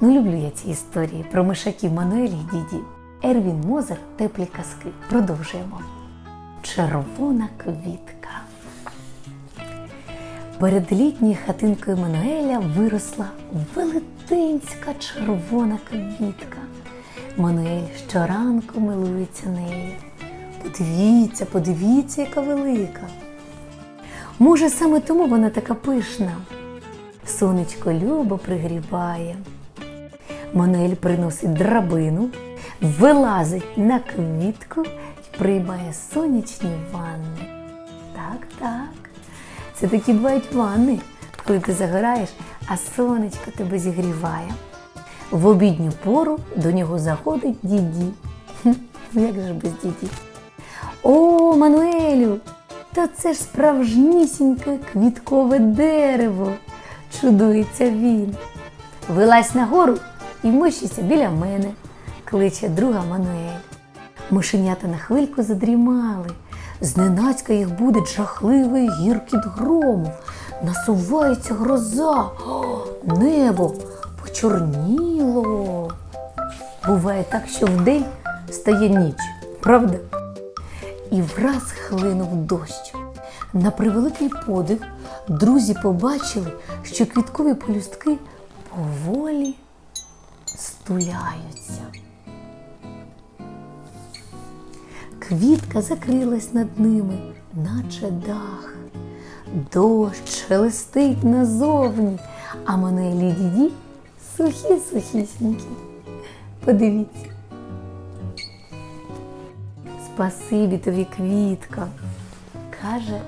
Ну, люблю я ці історії про мишаків Мануелі і діді. Ервін Мозер теплі казки. Продовжуємо. Червона квітка. Перед літньою хатинкою Мануеля виросла велетенська червона квітка. Мануель щоранку милується нею. Подивіться, подивіться, яка велика. Може, саме тому вона така пишна. Сонечко любо пригріває. Мануель приносить драбину, вилазить на квітку і приймає сонячні ванни. Так, так. Це такі бувають ванни, коли ти загораєш, а сонечко тебе зігріває. В обідню пору до нього заходить діді. Ну як же без діді? О, Мануелю, та це ж справжнісіньке квіткове дерево. Чудується він. Вилазь нагору і вмощуйся біля мене, кличе друга Мануель. Мишенята на хвильку задрімали. Зненацька їх буде жахливий гіркіт грому. Насувається гроза, О, небо почорніло. Буває так, що вдень стає ніч, правда? І враз хлинув дощ. На превеликий подив друзі побачили, що квіткові полюстки поволі стуляються. Квітка закрилась над ними, наче дах. Дощ шелестить назовні, а і діді сухі сухісінькі. Подивіться. Спасибі тобі, квітка, каже